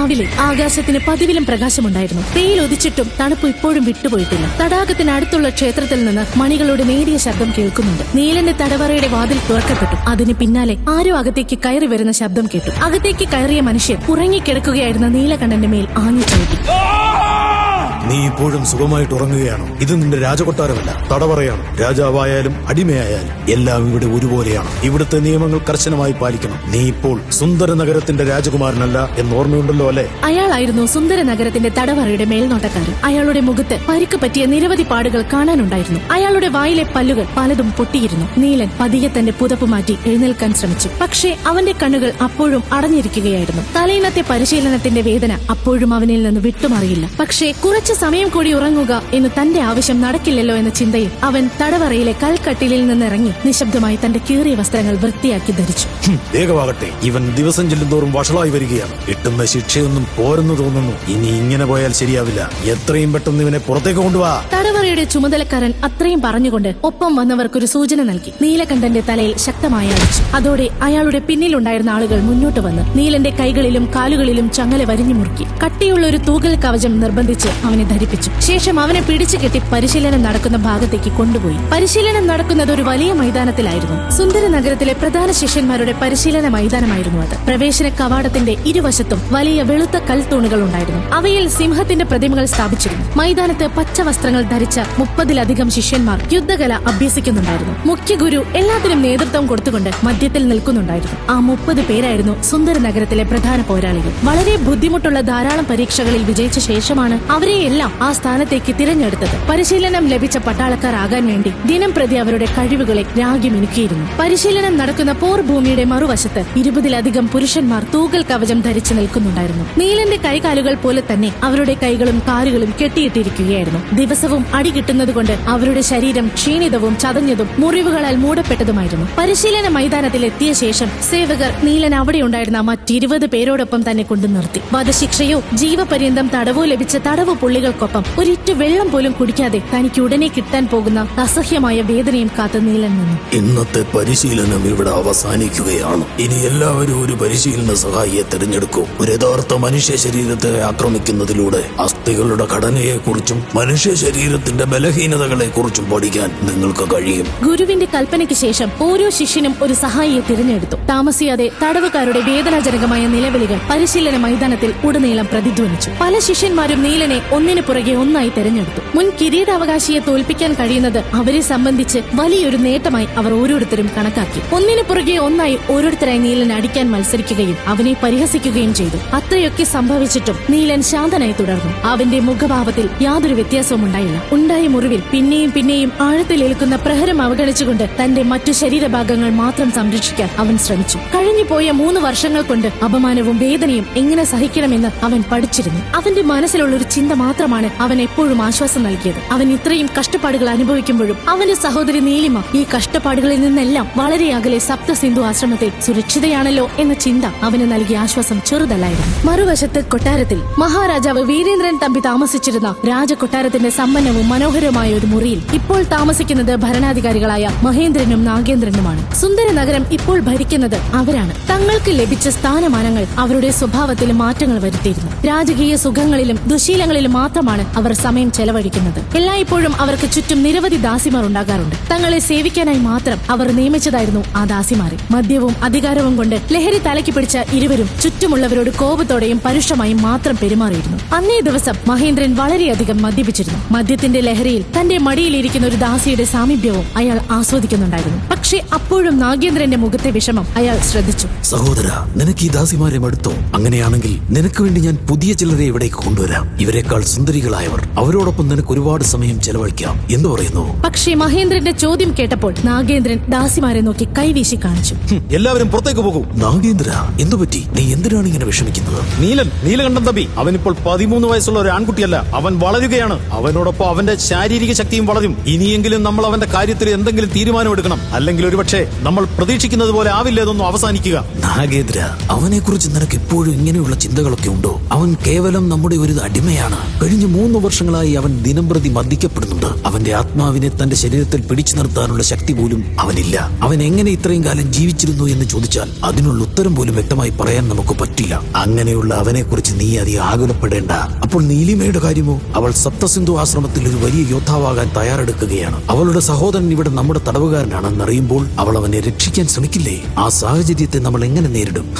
രാവിലെ ആകാശത്തിന് പതിവിലും പ്രകാശമുണ്ടായിരുന്നു. വെയിൽ ഒതിച്ചിട്ടും തണുപ്പ് ഇപ്പോഴും വിട്ടുപോയിട്ടില്ല. തടാകത്തിനടുത്തുള്ള ക്ഷേത്രത്തിൽ നിന്ന് മണികളുടെ നേരിയ ശബ്ദം കേൾക്കുന്നുണ്ട്. നീലന്റെ തടവറയുടെ വാതിൽ തുറക്കപ്പെട്ടു. അതിന് പിന്നാലെ ആരോ അകത്തേക്ക് കയറി വരുന്ന ശബ്ദം കേട്ടു. അകത്തേക്ക് കയറിയ മനുഷ്യൻ ഉറങ്ങിക്കിടക്കുകയായിരുന്ന നീലകണ്ഠന്റെ മേൽ ആഞ്ഞു ചവിട്ടി. നീ ഇപ്പോഴും സുഖമായിട്ട് ഉറങ്ങുകയാണോ? ഇത് നിന്റെ രാജകൊട്ടാരമല്ല. തടവറയാണ്. രാജാവായാലും അടിമയായാലും എല്ലാം ഇവിടെ ഒരുപോലെയാണ്. ഇവിടുത്തെ നിയമങ്ങൾ കർശനമായി പാലിക്കണം. നീ ഇപ്പോൾ സുന്ദര നഗരത്തിന്റെ രാജകുമാരനല്ല എന്ന് ഓർമ്മയുണ്ടല്ലോ അല്ലെ? അയാളായിരുന്നു സുന്ദര നഗരത്തിന്റെ തടവറയുടെ മേൽനോട്ടക്കാരൻ. അയാളുടെ മുഖത്ത് പരിക്ക് പറ്റിയ നിരവധി പാടുകൾ കാണാനുണ്ടായിരുന്നു. അയാളുടെ വായിലെ പല്ലുകൾ പലതും പൊട്ടിയിരുന്നു. നീലൻ പതിയെ തന്റെ പുതപ്പ് മാറ്റി എഴുന്നേൽക്കാൻ ശ്രമിച്ചു. പക്ഷേ അവന്റെ കണ്ണുകൾ അപ്പോഴും അടഞ്ഞിരിക്കുകയായിരുന്നു. തലയിണത്തെ പരിശീലനത്തിന്റെ വേദന അപ്പോഴും അവനിൽ നിന്ന് വിട്ടുമാറിയില്ല. പക്ഷേ കുറച്ചു സമയം കൂടി ഉറങ്ങുക എന്ന് തന്റെ ആവശ്യം നടക്കില്ലല്ലോ എന്ന ചിന്തയിൽ അവൻ തടവറയിലെ കൽക്കട്ടിലിൽ നിന്നിറങ്ങി നിശബ്ദമായി തന്റെ കീറിയ വസ്ത്രങ്ങൾ വൃത്തിയാക്കി ധരിച്ചു. വേഗമാകട്ടെ. ഇവൻ ദിവസം ചെല്ലുന്തോറും വഷളായി വരികയാണ്. കിട്ടുന്ന ശിക്ഷയൊന്നും പോരെന്ന് തോന്നുന്നു. ഇനി ഇങ്ങനെ പോയാൽ ശരിയാവില്ല. എത്രയും പെട്ടെന്ന് ഇവനെ പുറത്തേക്ക് കൊണ്ടുവാ. തടവറയുടെ ചുമതലക്കാരൻ അത്രയും പറഞ്ഞുകൊണ്ട് ഒപ്പം വന്നവർക്കൊരു സൂചന നൽകി. നീലകണ്ഠന്റെ തലയിൽ ശക്തമായി അടിച്ചു. അതോടെ അയാളുടെ പിന്നിലുണ്ടായിരുന്ന ആളുകൾ മുന്നോട്ട് വന്ന് നീലന്റെ കൈകളിലും കാലുകളിലും ചങ്ങല വരിഞ്ഞു മുറുക്കി. കട്ടിയുള്ള ഒരു തൂകൽ കവചം നിർബന്ധിച്ച് അവനെ ധരിപ്പിച്ചു. ശേഷം അവനെ പിടിച്ചു കെട്ടി പരിശീലനം നടക്കുന്ന ഭാഗത്തേക്ക് കൊണ്ടുപോയി. പരിശീലനം നടക്കുന്നത് ഒരു വലിയ മൈതാനത്തിലായിരുന്നു. സുന്ദര നഗരത്തിലെ പ്രധാന ശിഷ്യന്മാരുടെ പരിശീലന മൈതാനമായിരുന്നു അത്. പ്രവേശന കവാടത്തിന്റെ ഇരുവശത്തും വലിയ വെളുത്ത കൽത്തൂണുകൾ ഉണ്ടായിരുന്നു. അവയിൽ സിംഹത്തിന്റെ പ്രതിമകൾ സ്ഥാപിച്ചിരുന്നു. മൈതാനത്ത് പച്ച വസ്ത്രങ്ങൾ ധരിച്ച മുപ്പതിലധികം ശിഷ്യന്മാർ യുദ്ധകല അഭ്യസിക്കുന്നുണ്ടായിരുന്നു. മുഖ്യ ഗുരു എല്ലാത്തിനും നേതൃത്വം കൊടുത്തുകൊണ്ട് മധ്യത്തിൽ നിൽക്കുന്നുണ്ടായിരുന്നു. ആ മുപ്പത് പേരായിരുന്നു സുന്ദര നഗരത്തിലെ പ്രധാന പോരാളികൾ. വളരെ ബുദ്ധിമുട്ടുള്ള ധാരാളം പരീക്ഷകളിൽ വിജയിച്ച ശേഷമാണ് അവരെയെല്ലാം ആ സ്ഥാനത്തേക്ക് തിരഞ്ഞെടുത്തത്. പരിശീലനം ലഭിച്ച പട്ടാളക്കാരാകാൻ വേണ്ടി ദിനം പ്രതി അവരുടെ കഴിവുകളെ രാഗ്യമിനുക്കിയിരുന്നു പരിശീലനം നടക്കുന്ന പോർഭൂമിയുടെ മറുവശത്ത് ഇരുപതിലധികം പുരുഷന്മാർ തൂകൽ കവചം ധരിച്ചു നിൽക്കുന്നുണ്ടായിരുന്നു. നീലന്റെ കൈകാലുകൾ പോലെ തന്നെ അവരുടെ കൈകളും കാലുകളും കെട്ടിയിട്ടിരിക്കുകയായിരുന്നു. ദിവസവും അടി കിട്ടുന്നതുകൊണ്ട് അവരുടെ ശരീരം ക്ഷീണിതവും ചതഞ്ഞതും മുറിവുകളാൽ മൂടപ്പെട്ടതുമായിരുന്നു. പരിശീലന മൈതാനത്തിൽ എത്തിയ ശേഷം സേവകർ നീലൻ അവിടെ ഉണ്ടായിരുന്ന മറ്റിരുപത് പേരോടൊപ്പം തന്നെ കൊണ്ടു നിർത്തി. വധശിക്ഷയോ ജീവപര്യന്തം തടവോ ലഭിച്ച തടവ് പുള്ളികൾക്കൊപ്പം ഒരിറ്റു വെള്ളം പോലും കുടിക്കാതെ തനിക്ക് ഉടനെ കിട്ടാൻ പോകുന്ന അസഹ്യമായ വേദനയും കാത്ത് നീലൻ നിന്നു. ഇന്നത്തെ പരിശീലനം ഇവിടെ അവസാനിക്കുകയാണ്. ഇനി എല്ലാവരും ഒരു പരിശീലന സഹായിയെ തിരഞ്ഞെടുക്കൂ. ഒരു യഥാർത്ഥ മനുഷ്യ ശരീരത്തെ ആക്രമിക്കുന്നതിലൂടെ അസ്ഥികളുടെ ഘടനയെക്കുറിച്ചും മനുഷ്യ ശരീരത്തിന്റെ ബലഹീനതകളെ കുറിച്ചും പഠിക്കാൻ നിങ്ങൾക്ക് കഴിയും. ഗുരുവിന്റെ കൽപ്പനയ്ക്ക് ശേഷം ഓരോ ശിഷ്യനും ഒരു സഹായിയെ തിരഞ്ഞെടുത്തു. താമസിയാതെ തടവുകാരുടെ വേദനാജനകമായ നിലവിളികൾ പരിശീലന മൈതാനത്തിൽ ഉടനീളം പ്രതിധ്വനിച്ചു. പല ശിഷ്യന്മാരും നീലനെ ഒന്നിനു പുറകെ ഒന്നായി തെരഞ്ഞെടുത്തു. മുൻ കിരീടാവകാശിയെ തോൽപ്പിക്കാൻ കഴിയുന്നത് അവരെ സംബന്ധിച്ച് വലിയൊരു നേട്ടമായി അവർ ഓരോരുത്തരും കണക്കാക്കി. ഒന്നിനു പുറകെ ഒന്നായി ഓരോരുത്തരായി നീലൻ അടിക്കാൻ മത്സരിക്കുകയും അവനെ പരിഹസിക്കുകയും ചെയ്തു. അത്രയൊക്കെ സംഭവിച്ചിട്ടും നീലൻ ശാന്തനായി തുടർന്നു. അവന്റെ മുഖഭാവത്തിൽ യാതൊരു വ്യത്യാസവും ഉണ്ടായില്ല ഉണ്ടായ മുറിവിൽ പിന്നെയും പിന്നെയും ആഴത്തിലേൽക്കുന്ന പ്രഹരം അവഗണിച്ചുകൊണ്ട് തന്റെ മറ്റു ശരീരഭാഗങ്ങൾ മാത്രം സംരക്ഷിക്കാൻ അവൻ ശ്രമിച്ചു. കഴിഞ്ഞുപോയ മൂന്ന് വർഷങ്ങൾ കൊണ്ട് അപമാനവും വേദനയും എങ്ങനെ സഹിക്കണമെന്ന് അവൻ പഠിച്ചിരുന്നു. അവന്റെ മനസ്സിലുള്ള ഒരു ചിന്ത മാത്രമാണ് അവൻ എപ്പോഴും ആശ്വാസം നൽകിയത്. അവൻ ഇത്രയും കഷ്ടപ്പാടുകൾ അനുഭവിക്കുമ്പോഴും അവന്റെ സഹോദരി നീലിമ ഈ കഷ്ടപ്പാടുകളിൽ നിന്നെല്ലാം വളരെ അകലെ സപ്തസിന്ധു ആശ്രമത്തിൽ സുരക്ഷിതയാണല്ലോ എന്ന ചിന്ത അവന് നൽകിയ ആശ്വാസം ചെറുതല്ലായിരുന്നു. മറുവശത്ത് കൊട്ടാരത്തിൽ മഹാരാജാവ് വീരേന്ദ്രൻ തമ്പി താമസിച്ചിരുന്ന രാജകൊട്ടാരത്തിന്റെ സമ്പന്നവും മനോഹരവുമായ ഒരു മുറിയിൽ ഇപ്പോൾ താമസിക്കുന്നത് ഭരണാധികാരികളായ മഹേന്ദ്രനും നാഗേന്ദ്രനുമാണ്. സുന്ദര നഗരം ഇപ്പോൾ ഭരിക്കുന്നത് അവരാണ്. തങ്ങൾക്ക് ലഭിച്ച സ്ഥാനമാനങ്ങൾ അവരുടെ സ്വഭാവത്തിൽ മാറ്റങ്ങൾ വരുത്തിയിരുന്നു. രാജകീയ സുഖങ്ങളിലും ദുശീലങ്ങളിലും മാത്രമാണ് അവർ സമയം ചെലവഴിക്കുന്നത്. എല്ലായ്പ്പോഴും അവർക്ക് ചുറ്റും നിരവധി ദാസിമാർ ഉണ്ടാകാറുണ്ട്. തങ്ങളെ സേവിക്കാനായി മാത്രം അവർ നിയമിച്ചതായിരുന്നു ആ ദാസിമാരെ. മദ്യവും അധികാരവും കൊണ്ട് ലഹരി തലയ്ക്ക് പിടിച്ച ഇരുവരും ചുറ്റുമുള്ളവരോട് കോപത്തോടെയും പരുഷമായും മാത്രം പെരുമാറിയിരുന്നു. അന്നേ ദിവസം മഹേന്ദ്രൻ വളരെയധികം മദ്യപിച്ചിരുന്നു. മദ്യത്തിന്റെ ലഹരിയിൽ തന്റെ മടിയിലിരിക്കുന്ന ഒരു ദാസിയുടെ സാമീപ്യവും അയാൾ ആസ്വദിക്കുന്നുണ്ടായിരുന്നു. പക്ഷേ അപ്പോഴും നാഗേന്ദ്രന്റെ മുഖത്തെ വിഷമം അയാൾ ശ്രദ്ധിച്ചു. സഹോദര നിനക്ക് ഈ ദാസിമാരെ മടുത്തോ? അങ്ങനെയാണെങ്കിൽ നിനക്ക് വേണ്ടി ഞാൻ പുതിയ ചിലരെ ഇവിടേക്ക് കൊണ്ടുവരാം. ഇവരെക്കാൾ സുന്ദരികളായവർ. അവരോടൊപ്പം നിനക്ക് ഒരുപാട് സമയം ചെലവഴിക്കാം. എന്ന് പറയുന്നു? പക്ഷേ മഹേന്ദ്രന്റെ ചോദ്യം കേട്ടപ്പോൾ നാഗേന്ദ്രൻ ദാസിമാരെ നോക്കി കൈവീശി കാണിച്ചു. എല്ലാവരും പുറത്തേക്ക് പോകും. നാഗേന്ദ്ര എന്തു പറ്റി? നീ എന്തിനാണ് ഇങ്ങനെ വിഷമിക്കുന്നത്? നീലൻ നീലകണ്ഠൻ തമ്പി. അവനിപ്പോൾ പതിമൂന്ന് വയസ്സുള്ള ഒരു ആൺകുട്ടിയല്ല. അവൻ വളരുകയാണ്. അവനോടൊപ്പം അവന്റെ ശാരീരിക ശക്തിയും വളരും. ഇനിയെങ്കിലും നമ്മൾ അവന്റെ കാര്യത്തിൽ എന്തെങ്കിലും തീരുമാനമെടുക്കണം. അല്ലെങ്കിൽ ഒരുപക്ഷെ നമ്മൾ പ്രതീക്ഷിക്കുന്നത് പോലെ ആവില്ല അവസാനിക്കുക. നാഗേന്ദ്ര അവനെ കുറിച്ച് നിനക്ക് ഇപ്പോഴും ഇങ്ങനെയുള്ള ചിന്തകളൊക്കെ ഉണ്ടോ? അവൻ കേവലം നമ്മുടെ ഒരു അടിമയാണ്. കഴിഞ്ഞ മൂന്ന് വർഷങ്ങളായി അവൻ ദിനംപ്രതി മർദ്ദിക്കപ്പെടുന്നുണ്ട്. അവന്റെ ആത്മാവിനെ തന്റെ ശരീരത്തിൽ പിടിച്ചു നിർത്താനുള്ള ശക്തി പോലും അവനില്ല. അവൻ എങ്ങനെ ഇത്രയും കാലം ജീവിച്ചിരുന്നു എന്ന് ചോദിച്ചാൽ അതിനുള്ള ഉത്തരം പോലും വ്യക്തമായി പറയാൻ നമുക്ക് പറ്റില്ല. അങ്ങനെയുള്ള അവനെ കുറിച്ച് നീ അധികം ആകുലപ്പെടേണ്ട. അപ്പോൾ നീലിമയുടെ കാര്യമോ? അവൾ സപ്തസിന്ധു ആശ്രമത്തിൽ ഒരു വലിയ യോദ്ധാവാകാൻ തയ്യാറെടുക്കുകയാണ്. അവളുടെ സഹോദരൻ ഇവിടെ നമ്മുടെ തടവുകാരനാണെന്നറിയുമ്പോൾ അവൾ അവനെ രക്ഷിക്കാൻ ശ്രമിക്കില്ലേ? ആ സാഹചര്യത്തെ നമ്മൾ എങ്ങനെ നേരിടും?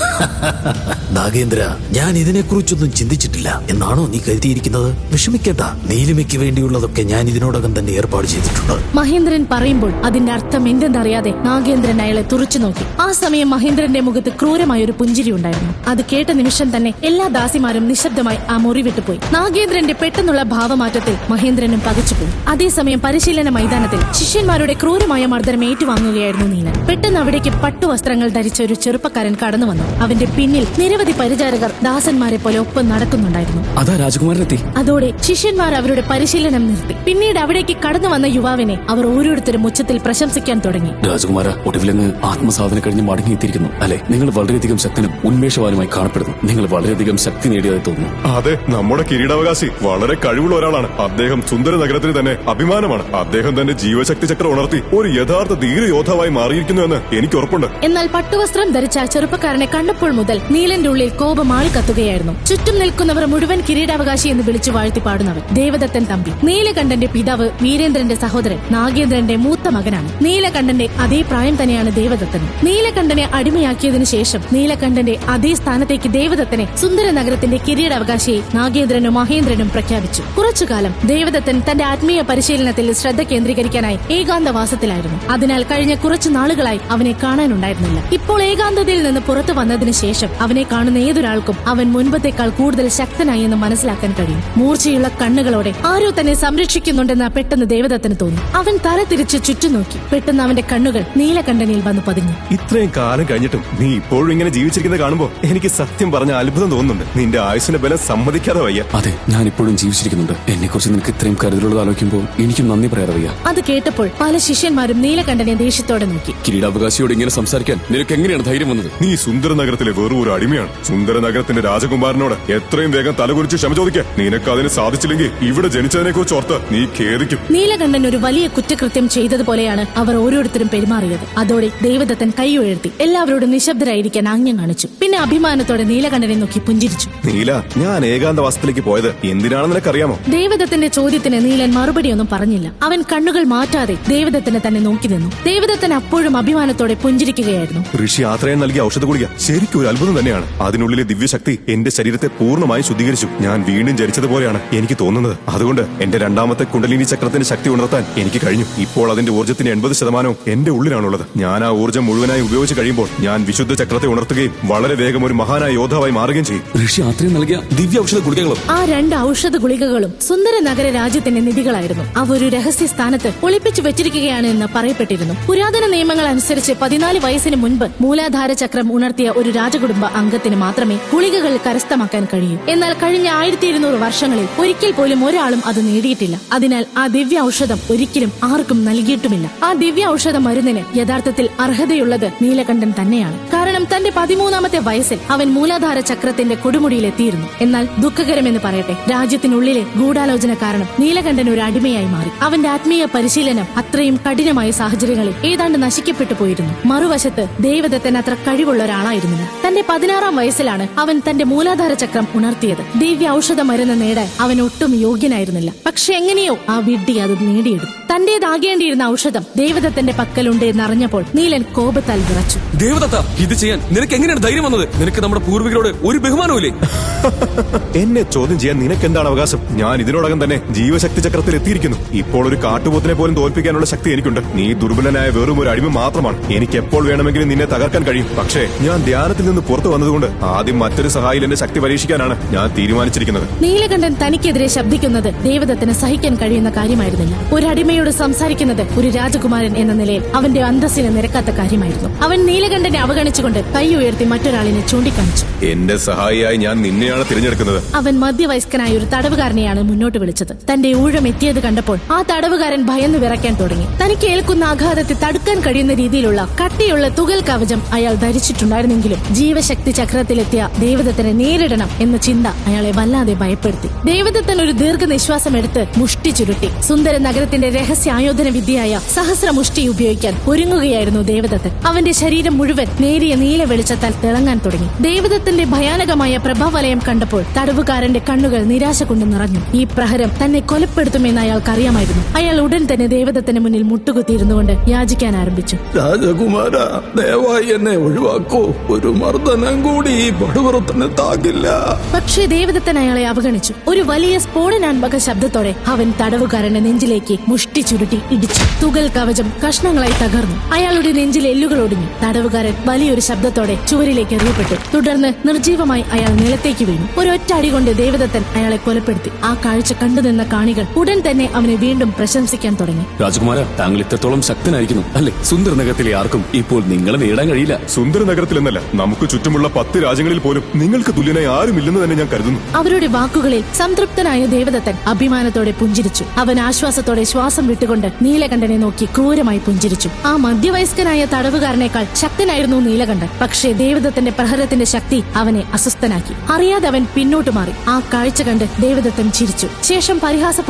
നാഗേന്ദ്ര ഞാൻ ഇതിനെക്കുറിച്ചൊന്നും ചിന്തിച്ചിട്ടില്ല. എന്നാണോ നീ കരുതിയിരിക്കുന്നത്? വിഷമിക്കേണ്ട. നീലിമയ്ക്ക് വേണ്ടിയുള്ളതൊക്കെ ഞാൻ ഇതിനോടകം തന്നെ ഏർപ്പാട് ചെയ്തിട്ടുണ്ട്. മഹേന്ദ്രൻ പറയുമ്പോൾ അതിന്റെ അർത്ഥം എന്തെന്നറിയാതെ നാഗേന്ദ്രൻ അയാളെ തുറച്ചു നോക്കി. ആ സമയം മഹേന്ദ്രന്റെ മുഖത്ത് ക്രൂരമായ ഒരു പുഞ്ചിരി ഉണ്ടായിരുന്നു. അത് കേട്ട നിമിഷം തന്നെ എല്ലാ ദാസിമാരും നിശബ്ദമായി ആ മുറി വിട്ടുപോയി. നാഗേന്ദ്രന്റെ പെട്ടെന്നുള്ള ഭാവമാറ്റത്തിൽ മഹേന്ദ്രനും പകച്ചുപോയി അതേസമയം പരിശീലന മൈതാനത്തിൽ ശിഷ്യന്മാരുടെ ക്രൂരമായ മർദ്ദനം ഏറ്റുവാങ്ങുകയായിരുന്നു നീലൻ. പെട്ടെന്ന് അവിടേക്ക് പട്ടുവസ്ത്രങ്ങൾ ധരിച്ച ഒരു ചെറുപ്പക്കാരൻ കടന്നു വന്നു. അവന്റെ പിന്നിൽ നിരവധി പരിചാരകർ ദാസന്മാരെ പോലെ ഒപ്പം നടക്കുന്നുണ്ടായിരുന്നു. അതാ രാജകുമാരനെത്തി. അതോടെ ശിഷ്യന്മാർ അവരുടെ പരിശീലനം നിർത്തി. പിന്നീട് അവിടേക്ക് കടന്നു വന്ന യുവാവിനെ അവർ ഓരോരുത്തരും ഉച്ചത്തിൽ പ്രശംസിക്കാൻ തുടങ്ങി. രാജകുമാര ഒടുവിലങ്ങ് ആത്മസാധന കഴിഞ്ഞ് മടങ്ങിയെത്തിയിരിക്കുന്നു അല്ലെ? നിങ്ങൾ വളരെയധികം ശക്തനും ഉന്മേഷവാനുമായി കാണപ്പെടുന്നു. നിങ്ങൾ വളരെയധികം ശക്തി നേടിയതായി തോന്നുന്നു. അതെ നമ്മുടെ കിരീടാവകാശി വളരെ കഴിവുള്ള ഒരാളാണ്. അദ്ദേഹം സുന്ദര നഗരത്തിന് തന്നെ അഭിമാനമാണ്. അദ്ദേഹം തന്റെ ജീവശക്തി ചക്രം ഉണർത്തി ഒരു യഥാർത്ഥ ധീരയോദ്ധാവായി മാറിയിരിക്കുന്നുവെന്ന് എനിക്ക് ഉറപ്പുണ്ട് എന്നാൽ പട്ടുവസ്ത്രം ധരിച്ച ചെറുപ്പക്കാരനെ കണ്ടപ്പോൾ മുതൽ നീലന്റെ ഉള്ളിൽ കോപം ആളിക്കത്തുകയായിരുന്നു ചുറ്റും നിൽക്കുന്നവർ മുഴുവൻ കിരീടാവകാശി എന്ന് വിളിച്ചു വാഴ്ത്തി പാടുന്നവർ. ദേവദത്തൻ തമ്പി. നീലകണ്ഠന്റെ പിതാവ് വീരേന്ദ്രന്റെ സഹോദരൻ നാഗേന്ദ്രന്റെ മൂത്ത മകനാണ്. നീലകണ്ഠന്റെ അതേ പ്രായം തന്നെയാണ് ദേവദത്തൻ നീലകണ്ഠനെ അടിമയാക്കിയതിനു ശേഷം നീലകണ്ഠന്റെ അതേ സ്ഥാനത്തേക്ക് ദേവദത്തനെ സുന്ദര നഗരത്തിന്റെ കിരീടാവകാശിയെ നാഗേന്ദ്രനും മഹേന്ദ്രനും പ്രഖ്യാപിച്ചു. കുറച്ചുകാലം ദേവദത്തൻ തന്റെ ആത്മീയ പരിശീലനത്തിൽ ശ്രദ്ധ കേന്ദ്രീകരിക്കാനായി ഏകാന്തവാസത്തിലായിരുന്നു. അതിനാൽ കഴിഞ്ഞ കുറച്ചു നാളുകളായി അവനെ കാണാനുണ്ടായിരുന്നില്ല. ഇപ്പോൾ ഏകാന്തതയിൽ നിന്ന് പുറത്തു വന്നതിനു ശേഷം അവനെ കാണുന്ന ഏതൊരാൾക്കും അവൻ മുൻപത്തേക്കാൾ കൂടുതൽ ശക്തനായി എന്ന് മനസ്സിലാക്കാൻ കഴിയും. മൂർച്ചയുള്ള കണ്ണുകളോടെ ആരോ തന്നെ സംരക്ഷിക്കുന്നുണ്ടെന്ന് പെട്ടെന്ന് ദേവദത്തിന് തോന്നി. അവൻ തല തിരിച്ച് ചുറ്റും നോക്കി. പെട്ടെന്ന് അവന്റെ കണ്ണുകൾ നീലകണ്ഠനിൽ വന്ന് പതിഞ്ഞു. ഇത്രയും കാലം കഴിഞ്ഞിട്ടും നീ ഇപ്പോഴും ഇങ്ങനെ ജീവിച്ചിരിക്കുന്നത് കാണുമ്പോൾ എനിക്ക് സത്യം പറഞ്ഞ അത്ഭുതം തോന്നുന്നുണ്ട്. നിന്റെ ആയുസിന്റെ ബലം സമ്മതിക്കാതെ വയ്യ. അതെ ഞാൻ ഇപ്പോഴും ജീവിച്ചിരിക്കുന്നുണ്ട്. എന്നെ കുറിച്ച് നിനക്ക് ഇത്രയും കരുതലുള്ളത് ആലോചിക്കുമ്പോൾ എനിക്കും നന്ദി പറയാറിയ അത് കേട്ടപ്പോൾ പല ശിഷ്യന്മാരും നീലകണ്ഠനെ ദേഷ്യത്തോടെ നോക്കി. കിരീടാവകാശിയോട് ഇങ്ങനെ സംസാരിക്കാൻ നിനക്ക് എങ്ങനെയാണ് ധൈര്യം വന്നത്? നീ സുന്ദര നഗരത്തിലെ വെറും ഒരു അടിമയാണ്. സുന്ദര നഗരത്തിന്റെ രാജകുമാരനോട് എത്രയും വേഗം തലകുറിച്ച് ക്ഷമ ചോദിക്കാൻ നിനക്ക് അതിന് സാധിച്ചില്ലെങ്കിൽ ഇവിടെ ജനിച്ചതിനെ കുറിച്ച് ഓർത്ത് നീ ഖേദിക്കും. നീലകണ്ഠൻ ഒരു വലിയ കുറ്റകൃത്യം ചെയ്തതുപോലെയാണ് അവർ ഓരോരുത്തരും പെരുമാറിയത്. അതോടെ ദേവദത്തൻ കൈ ഉയർത്തി എല്ലാവരോടും നിശബ്ദരായിരിക്കാൻ ആംഗ്യം കാണിച്ചു. പിന്നെ അഭിമാനത്തോടെ നീലകണ്ഠനെ നോക്കി പുഞ്ചിരിച്ചു. നീല ഞാൻ ഏകാന്തവാസത്തിലേക്ക് പോയത് എന്തിനാണെന്ന് നിനക്കറിയാമോ? ദേവദത്തന്റെ ചോദ്യത്തിന് നീലൻ മറുപടിയൊന്നും പറഞ്ഞില്ല. അവൻ കണ്ണുകൾ മാറ്റാതെ ദേവദത്തിനെ തന്നെ നോക്കി നിന്നു. ദേവദത്തൻ അപ്പോഴും അഭിമാനത്തോടെ പുഞ്ചിരിക്കുകയായിരുന്നു. ഋഷി ആത്രയം നൽകിയ ഔഷധ ഗുളിക. ശരിക്കും ഒരു അത്ഭുതം തന്നെയാണ്. അതിനുള്ളിലെ ദിവ്യശക്തി എന്റെ ശരീരത്തെ പൂർണമായി ശുദ്ധീകരിച്ചു. ഞാൻ വീണ്ടും ജനിച്ചതുപോലെയാണ് എനിക്ക് തോന്നുന്നത്. അതുകൊണ്ട് എന്റെ രണ്ടാമത്തെ കുണ്ടലിനി ചക്രത്തിന്റെ ശക്തി ഉണർത്താൻ എനിക്ക് കഴിഞ്ഞു. ഇപ്പോൾ അതിന്റെ ഊർജത്തിന്റെ എൺപത് ശതമാനവും എന്റെ ഉള്ളിലാണുള്ളത്. ഞാൻ ആ ഊർജം മുഴുവനായി ഉപയോഗിച്ച് കഴിയുമ്പോൾ ഞാൻ വിശുദ്ധ ചക്രത്തെ ഉണർത്തുകയും വളരെ വേഗം ഒരു മഹാനായ യോദ്ധാവായി മാറുകയും ചെയ്യും. ഋഷി ആത്രയം നൽകിയ ദിവ്യ ഔഷധ ഗുളികകളും. ആ രണ്ട് ഔഷധ ഗുളികകളും സുന്ദര നഗര രാജ്യത്തിന്റെ നിധികളായിരുന്നു. അവ ഒരു രഹസ്യ സ്ഥാനത്ത് ഒളിപ്പിച്ചു വെച്ചിരിക്കുകയാണ് എന്ന് പറയപ്പെട്ടിരുന്നു. പുരാതന നിയമങ്ങൾ അനുസരിച്ച് പതിനാല് വയസ്സിന് മുൻപ് മൂലാധാര ചക്രം ഉണർത്തിയ ഒരു രാജകുടുംബ അംഗത്തിന് മാത്രമേ ഗുളികകൾ കരസ്ഥമാക്കാൻ കഴിയൂ. എന്നാൽ കഴിഞ്ഞ ആയിരത്തി ഇരുന്നൂറ് വർഷങ്ങളിൽ ഒരിക്കൽ പോലും ഒരാളും അത് നേടിയിട്ടില്ല. അതിനാൽ ആ ദിവ്യ ഔഷധം ഒരിക്കലും ആർക്കും നൽകിയിട്ടുമില്ല. ആ ദിവ്യ ഔഷധ മരുന്നിന് യഥാർത്ഥത്തിൽ അർഹതയുള്ളത് നീലകണ്ഠൻ തന്നെയാണ്. കാരണം തന്റെ പതിമൂന്നാമത്തെ വയസ്സിൽ അവൻ മൂലാധാര ചക്രത്തിന്റെ കൊടുമുടിയിലെത്തിയിരുന്നു. എന്നാൽ ദുഃഖകരമെന്ന് പറയട്ടെ രാജ്യത്തിനുള്ളിലെ ഗൂഢാലോചന കാരണം നീലകണ്ഠൻ ഒരു അടിമയായി മാറി. അവന്റെ ആത്മീയ പരിശീലനം അത്രയും കഠിനമായ സാഹചര്യങ്ങളിൽ ഏതാണ്ട് നശിക്കപ്പെട്ടു പോയിരുന്നു. മറുവശത്ത് ദേവദത്തൻ അത്ര കഴിവുള്ള ഒരാളായിരുന്നില്ല. തന്റെ പതിനാറാം വയസ്സിലാണ് അവൻ തന്റെ മൂലാധാര ചക്രം ഉണർത്തിയത്. ദിവ്യ ഔഷധ മരുന്ന് നേടാൻ അവൻ ഒട്ടും യോഗ്യനായിരുന്നില്ല. പക്ഷെ എങ്ങനെയോ ആ വിഡ്ഢി അത് നേടിയെടുത്തു. തന്റേതാകേണ്ടിയിരുന്ന ഔഷധം ദേവദത്തന്റെ പക്കലുണ്ട് എന്നറിഞ്ഞപ്പോൾ നീലൻ കോപത്താൽ വിറച്ചു. ദേവദത്ത ഇത് ചെയ്യാൻ നിനക്ക് എങ്ങനെയാണ് ധൈര്യം വന്നത്? നിനക്ക് നമ്മുടെ പൂർവികരോട് ഒരു ബഹുമാനവും എന്നെ ചോദ്യം ചെയ്യാൻ നിനക്ക് എന്താണ് അവകാശം? ഞാൻ ഇതിനോടകം തന്നെ ജീവശക്തി ചക്രത്തിൽ എത്തിയിരിക്കുന്നു. ഇപ്പോൾ ഒരു കാട്ടുപോത്തിനെ പോലും തോൽപ്പിക്കാനുള്ള ശക്തി എനിക്കുണ്ട്. നീ ദുർബലനായ വെറും ഒരു അടിമ മാത്രമാണ്. എനിക്ക് എപ്പോൾ വേണമെങ്കിലും നിന്നെ തകർക്കാൻ കഴിയും. പക്ഷേ ഞാൻ ധ്യാനത്തിൽ നിന്ന് പുറത്തു വന്നതുകൊണ്ട് ആദ്യം മറ്റൊരു സഹായിൽ എന്റെ ശക്തി പരീക്ഷിക്കാനാണ് ഞാൻ തീരുമാനിച്ചിരിക്കുന്നത്. നീലകണ്ഠൻ തനിക്കെതിരെ ശബ്ദിക്കുന്നത് ദേവദത്തിന് സഹിക്കാൻ കഴിയുന്ന കാര്യമായിരുന്നില്ല. ഒരു അടിമയോട് സംസാരിക്കുന്നത് ഒരു രാജകുമാരൻ എന്ന നിലയിൽ അവന്റെ അന്തസ്സിന് നിരക്കാത്ത കാര്യമായിരുന്നു. അവൻ നീലകണ്ഠനെ അവഗണിച്ചുകൊണ്ട് കൈ ഉയർത്തി മറ്റൊരാളിനെ ചൂണ്ടിക്കാണിച്ചു. എന്റെ സഹായിയായി ഞാൻ നിന്നെയാണ് തിരഞ്ഞെടുക്കുന്നത്. അവൻ മധ്യവയസ്കനായ ഒരു തടവുകാരനെയാണ് മുന്നോട്ട് വിളിച്ചത്. തന്റെ ഊഴം എത്തിയത് കണ്ടപ്പോൾ ആ തടവുകാരൻ ഭയന്ന് വിറയ്ക്കാൻ തുടങ്ങി. തനിക്ക് ഏൽക്കുന്ന ആഘാതത്തെ തടുക്കാൻ കഴിയുന്ന രീതിയിലുള്ള കട്ടിയുള്ള തുകൽ കവചം അയാൾ ധരിച്ചിട്ടുണ്ടായിരുന്നെങ്കിലും ജീവശക്തി ചക്രത്തിലെത്തിയ ദേവദത്തനെ നേരിടണം എന്ന ചിന്ത അയാളെ വല്ലാതെ ഭയപ്പെടുത്തി. ദേവദത്തൻ ഒരു ദീർഘനിശ്വാസം എടുത്ത് മുഷ്ടി ചുരുട്ടി. സുന്ദര നഗരത്തിന്റെ രഹസ്യ ആയോധന വിദ്യയായ സഹസ്രമുഷ്ടി ഉപയോഗിക്കാൻ ഒരുങ്ങുകയായിരുന്നു ദേവദത്തൻ. അവന്റെ ശരീരം മുഴുവൻ നേരിയ നീല വെളിച്ചത്താൽ തിളങ്ങാൻ തുടങ്ങി. ദേവദത്തന്റെ ഭയാനകമായ പ്രഭാവലയം കണ്ടപ്പോൾ തടവുകാരന്റെ കണ്ണുകൾ നിരാശ കൊണ്ട് നിറഞ്ഞു. ഈ പ്രഹരം തന്നെ കൊലപ്പെടുത്തുമെന്ന് അയാൾക്ക് അറിയാമായിരുന്നു. അയാൾ ഉടൻ തന്നെ ദേവദത്തന് മുന്നിൽ മുട്ടുകുത്തിയിരുന്നുകൊണ്ട് യാചിക്കാൻ ആരംഭിച്ചു. രാജകുമാര ദയവായി എന്നെ ഒഴിവാക്കൂ. ഒരു മർദ്ദനം കൂടി ഈ പടുവറത്തിന് താകില്ല. പക്ഷേ ദേവദത്തൻ അയാളെ അവഗണിച്ചു. ഒരു വലിയ സ്ഫോടനാത്മക ശബ്ദത്തോടെ അവൻ തടവുകാരന്റെ നെഞ്ചിലേക്ക് മുഷ്ടി ചുരുട്ടി ഇടിച്ചു. തുകൽ കവചം കഷ്ണങ്ങളായി തകർന്നു. അയാളുടെ നെഞ്ചിൽ എല്ലുകൾ ഒടിഞ്ഞു. തടവുകാരൻ വലിയൊരു ശബ്ദത്തോടെ ചുവരിലേക്ക് എറിയപ്പെട്ടു. തുടർന്ന് നിർജീവമായി അയാൾ നിലത്തേക്ക് വീണു. ഒരൊറ്റ അടി കൊണ്ട് ദേവദത്തൻ അയാളെ കൊലപ്പെടുത്തി. ആ കാഴ്ച കണ്ടുനിന്ന കാണികൾ ഉടൻ തന്നെ അവനെ വീണ്ടും പ്രശംസിക്കാൻ തുടങ്ങി. രാജകുമാര താങ്കൾ ഇത്രത്തോളം ശക്തനായിരിക്കുന്നു അല്ലെ? സുന്ദർ നഗരത്തിലെ ആർക്കും ഇപ്പോൾ നിങ്ങളെ നേടാൻ കഴിയില്ല. സുന്ദര നഗരത്തിലെന്നല്ല നമുക്ക് ചുറ്റുമുള്ള പത്ത് രാജ്യങ്ങളിൽ പോലും നിങ്ങൾക്ക് തുല്യനായി ആരുമില്ലെന്ന് തന്നെ ഞാൻ കരുതുന്നു. അവരുടെ വാക്കുകളിൽ സംതൃപ്തനായ ദേവദത്തൻ അഭിമാനത്തോടെ പുഞ്ചിരിച്ചു. അവൻ ആശ്വാസത്തോടെ ശ്വാസം വിട്ടുകൊണ്ട് നീലകണ്ഠനെ നോക്കി ക്രൂരമായി പുഞ്ചിരിച്ചു. ആ മധ്യവയസ്കനായ തടവുകാരനേക്കാൾ ശക്തനായിരുന്നു നീലകണ്ഠൻ. പക്ഷേ ദേവദത്തന്റെ പ്രഹരത്തിന്റെ ശക്തി അവനെ അസ്വസ്ഥനാക്കി. അറിയാതെ അവൻ പിന്നോട്ട് മാറി. ആ കാഴ്ച കണ്ട് ദേവദത്തൻ ചിരിച്ചു. ശേഷം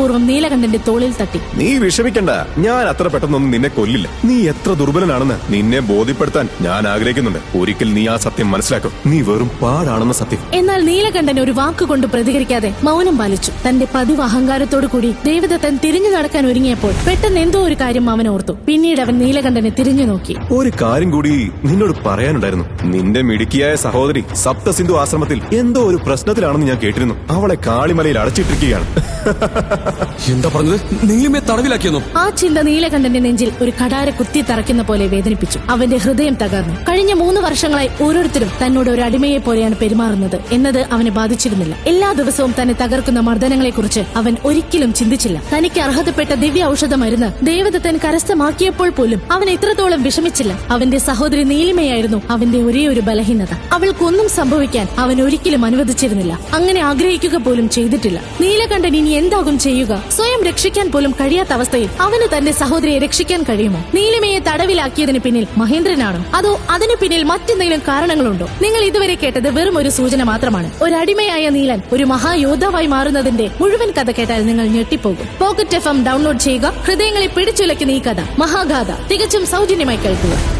പരിഹാസപൂർവം നീലകണ്ഠന്റെ തോളിൽ തട്ടി. നീ വിഷമിക്കണ്ട. ഞാൻ അത്ര പെട്ടെന്നൊന്നും നിന്നെ കൊല്ലില്ല. നീ എത്ര ദുർബലനാണെന്ന് നിന്നെ ബോധ്യപ്പെടുത്താൻ ഞാൻ ആഗ്രഹിക്കുന്നുണ്ട്. ഒരിക്കൽ നീ ആ സത്യം മനസ്സിലാക്കും. നീ വെറും പാടാണെന്ന സത്യം. എന്നാൽ നീലകണ്ഠൻ ഒരു വാക്കുകൊണ്ട് പ്രതികരിക്കാതെ മൗനം പാലിച്ചു. തന്റെ പതിവ് അഹങ്കാരത്തോടു കൂടി ദേവദത്തൻ തിരിഞ്ഞു നടക്കാൻ ഒരുങ്ങിയപ്പോൾ പെട്ടെന്ന് എന്തോ ഒരു കാര്യം അവൻ ഓർത്തു. പിന്നീട് അവൻ നീലകണ്ഠനെ തിരിഞ്ഞു നോക്കി. ഒരു കാര്യം കൂടി നിന്നോട് പറയാനുണ്ടായിരുന്നു. നിന്റെ മിടുക്കിയായ സഹോദരി സപ്തസിന്ധു ആശ്രമത്തിൽ എന്തോ ഒരു പ്രശ്നത്തിലാണെന്ന് ഞാൻ കേട്ടിരുന്നു. അവളെ കാളിമലയിൽ അടച്ചിട്ടിരിക്കുകയാണ്. എന്താ പറഞ്ഞത്? നീലിമയെ തടവിലാക്കിയെന്നോ? ആ ചിന്ത നീലകണ്ഠന്റെ നെഞ്ചിൽ ഒരു കടാര കുത്തി തറയ്ക്കുന്ന പോലെ വേദനിപ്പിച്ചു. അവന്റെ ഹൃദയം തകർന്നു. കഴിഞ്ഞ മൂന്ന് വർഷങ്ങളായി ഓരോരുത്തരും തന്നോട് ഒരു അടിമയെ പോലെയാണ് പെരുമാറുന്നത് എന്നത് അവനെ ബാധിച്ചിരുന്നില്ല. എല്ലാ ദിവസവും തന്നെ തകർക്കുന്ന മർദ്ദനങ്ങളെക്കുറിച്ച് അവൻ ഒരിക്കലും ചിന്തിച്ചില്ല. തനിക്ക് അർഹതപ്പെട്ട ദിവ്യ ഔഷധ മരുന്ന് ദേവദത്തൻ കരസ്ഥമാക്കിയപ്പോൾ പോലും അവൻ ഇത്രത്തോളം വിഷമിച്ചില്ല. അവന്റെ സഹോദരി നീലിമയായിരുന്നു അവന്റെ ഒരേ ഒരു ബലഹീനത. അവൾക്കൊന്നും സംഭവിക്കാൻ അവൻ ഒരിക്കലും അനുവദിച്ചിരുന്നില്ല. അങ്ങനെ ആഗ്രഹിക്കുക പോലും ചെയ്തിട്ടില്ല. നീലകണ്ഠൻ ഇനി എന്താകും ചെയ്യുക സ്വയം രക്ഷിക്കാൻ പോലും കഴിയാത്ത അവസ്ഥയിൽ അവന് തന്റെ സഹോദരിയെ രക്ഷിക്കാൻ കഴിയുമോ? നീലിമയെ തടവിലാക്കിയതിന് പിന്നിൽ മഹേന്ദ്രനാണോ? അതോ അതിനു പിന്നിൽ മറ്റെന്തെങ്കിലും കാരണങ്ങളുണ്ടോ? നിങ്ങൾ ഇതുവരെ കേട്ടത് വെറും ഒരു സൂചന മാത്രമാണ്. ഒരു അടിമയായ നീലൻ ഒരു മഹായോദ്ധാവായി മാറുന്നതിന്റെ മുഴുവൻ കഥ കേട്ടാൽ നിങ്ങൾ ഞെട്ടിപ്പോകും. പോക്കറ്റ് എഫ് ഡൗൺലോഡ് ചെയ്യുക. ഹൃദയങ്ങളെ പിടിച്ചുലയ്ക്കുന്ന ഈ കഥ മഹാഗാഥ. തികച്ചും സൗജന്യമായി കേൾക്കുക.